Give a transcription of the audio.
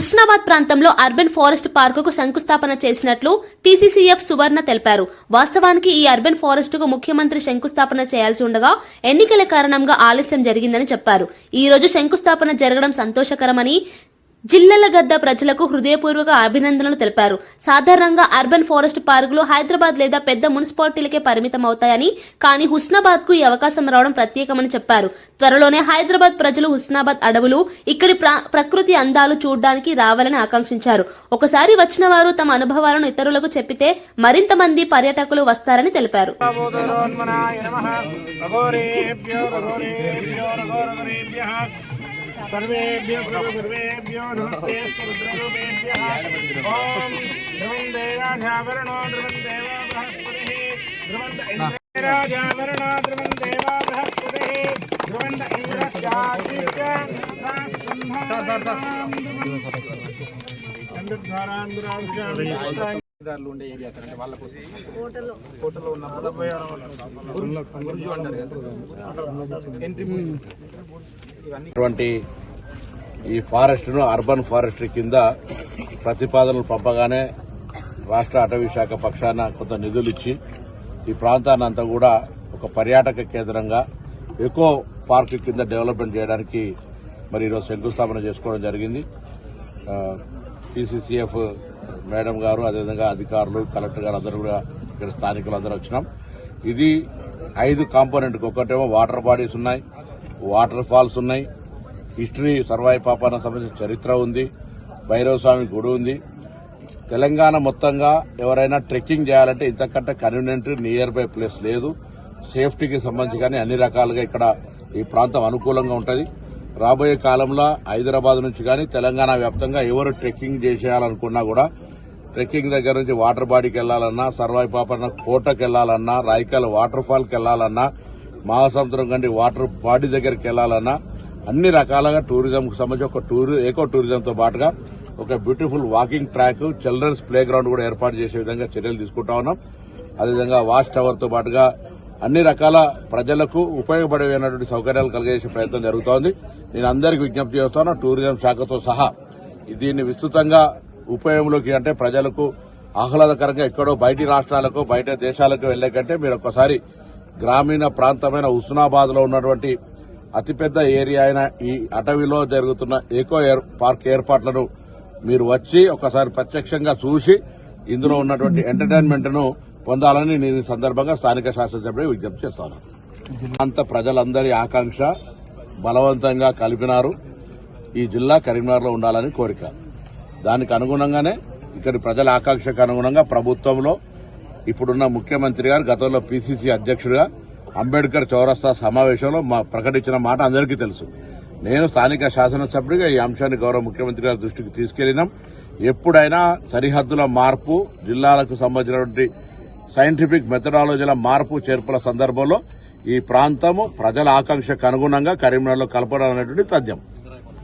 హుస్నాబాద్ ప్రాంతంలో urban forest పార్కుకు శంకుస్థాపన చేసినట్లు పీసీసీఎఫ్ సువర్ణ తెలిపారు. వాస్తవానికి ఈ అర్బన్ ఫారెస్ట్కు ముఖ్యమంత్రి శంకుస్థాపన చేయాల్సి ఉండగా ఎన్నికల కారణంగా ఆలస్యం జరిగిందని చెప్పారు. ఈ రోజు శంకుస్థాపన జరగడం సంతోషకరమని జిల్లలగద్ద ప్రజలకు హృదయపూర్వక అభినందనలు తెలిపారు. సాధారణంగా అర్బన్ ఫారెస్ట్ పార్కులు హైదరాబాద్ లేదా పెద్ద మున్సిపాలిటీలకే పరిమితమవుతాయని కానీ హుస్నాబాద్కు ఈ అవకాశం రావడం ప్రత్యేకమని చెప్పారు. త్వరలోనే హైదరాబాద్ ప్రజలు హుస్నాబాద్ అడవులు ఇక్కడి ప్రకృతి అందాలు చూడడానికి రావాలని ఆకాంక్షించారు. ఒకసారి వచ్చిన వారు తమ అనుభవాలను ఇతరులకు చెప్పితే మరింత మంది పర్యాటకులు వస్తారని తెలిపారు. सर्वेभ्यो सर्वेभ्यो नमस्ते रुद्ररूपेभ्यः ॐ ध्रुवं देवाध्यावरणो ध्रुवं देवा बृहस्पतिः ध्रुवं इन्द्राजावरणो ध्रुवं देवा बृहस्पतिः ध्रुवं इन्द्रस्यादित्य దారులు ఉండే ఏం చేస్తారు అంటే వాళ్ళ కోసం కోటలో ఉన్న నలభై ఆరు ఎంట్రీ ఇవన్నీ ఈ ఫారెస్ట్ను అర్బన్ ఫారెస్ట్రీ కింద ప్రతిపాదనలు పంపగానే రాష్ట్ర అటవీ శాఖ పక్షాన కొంత నిధులు ఇచ్చి ఈ ప్రాంతాన్ని అంతా కూడా ఒక పర్యాటక కేంద్రంగా ఎకో పార్క్ కింద డెవలప్మెంట్ చేయడానికి మరి ఈరోజు శంకుస్థాపన చేసుకోవడం జరిగింది. సిసిసిఎఫ్ మేడం గారు అదేవిధంగా అధికారులు కలెక్టర్ గారు అందరూ కూడా ఇక్కడ స్థానికులు అందరూ వచ్చినాం. ఇది ఐదు కాంపోనెంట్కి ఒకటేమో వాటర్ బాడీస్ ఉన్నాయి వాటర్ ఫాల్స్ ఉన్నాయి హిస్టరీ సర్వాయి పాపాన సంబంధించిన చరిత్ర ఉంది భైరవ స్వామి గుడి ఉంది. తెలంగాణ మొత్తంగా ఎవరైనా ట్రెక్కింగ్ చేయాలంటే ఇంతకంటే కన్వీనియంట్ నియర్ బై ప్లేస్ లేదు. సేఫ్టీకి సంబంధించి కానీ అన్ని రకాలుగా ఇక్కడ ఈ ప్రాంతం అనుకూలంగా ఉంటుంది. రాబోయే కాలంలో హైదరాబాద్ నుంచి కానీ తెలంగాణ వ్యాప్తంగా ఎవరు ట్రెక్కింగ్ చేసేయాలనుకున్నా కూడా ట్రెక్కింగ్ దగ్గర నుంచి వాటర్ బాడీకి వెళ్ళాలన్నా సర్వాయి పాపన్న కోటకి వెళ్ళాలన్నా రాయికాల వాటర్ ఫాల్కి వెళ్ళాలన్నా మహాసముద్రం కండి వాటర్ బాడీ దగ్గరికి వెళ్ళాలన్నా అన్ని రకాలుగా టూరిజం కు సంబంధించి ఒక టూర్ ఏకో టూరిజం తో పాటుగా ఒక beautiful walking track children's play ground కూడా ఏర్పాటు చేసే విధంగా చర్యలు తీసుకుంటా ఉన్నాం. అదేవిధంగా వాచ్ టవర్తో పాటుగా అన్ని రకాల ప్రజలకు ఉపయోగపడేటువంటి సౌకర్యాలు కలిగేసే ప్రయత్నం జరుగుతోంది. నేను అందరికీ విజ్ఞప్తి చేస్తాను టూరిజం శాఖతో సహా దీన్ని విస్తృతంగా ఉపయోగంలోకి అంటే ప్రజలకు ఆహ్లాదకరంగా ఎక్కడో బయటి రాష్ట్రాలకు బయట దేశాలకు వెళ్ళే కంటే మీరు ఒక్కసారి గ్రామీణ ప్రాంతమైన హుస్నాబాద్లో ఉన్నటువంటి అతిపెద్ద ఏరియా అయిన ఈ అటవీలో జరుగుతున్న ఏకో పార్క్ ఏర్పాట్లను మీరు వచ్చి ఒకసారి ప్రత్యక్షంగా చూసి ఇందులో ఉన్నటువంటి ఎంటర్టైన్మెంట్ను పొందాలని నేను ఈ సందర్భంగా స్థానిక శాసనసభ్యుడు విజ్ఞప్తి చేస్తాను. అంత ప్రజలందరి ఆకాంక్ష బలవంతంగా కలిపినారు. ఈ జిల్లా కరీంనగర్లో ఉండాలని కోరిక. దానికి అనుగుణంగానే ఇక్కడి ప్రజల ఆకాంక్షకు అనుగుణంగా ప్రభుత్వంలో ఇప్పుడున్న ముఖ్యమంత్రి గారు గతంలో పిసిసి అధ్యక్షుడిగా అంబేద్కర్ చౌరస్తా సమావేశంలో మా ప్రకటించిన మాట అందరికీ తెలుసు. నేను స్థానిక శాసనసభ్యుడిగా ఈ అంశాన్ని గౌరవ ముఖ్యమంత్రి గారి దృష్టికి తీసుకెళ్ళినాం. ఎప్పుడైనా సరిహద్దుల మార్పు జిల్లాలకు సంబంధించినటువంటి సైంటిఫిక్ మెథడాలజీల మార్పు చేర్పుల సందర్భంలో ఈ ప్రాంతము ప్రజల ఆకాంక్షకు అనుగుణంగా కరీంనగర్లో కలపడం అనేటువంటి తథ్యం.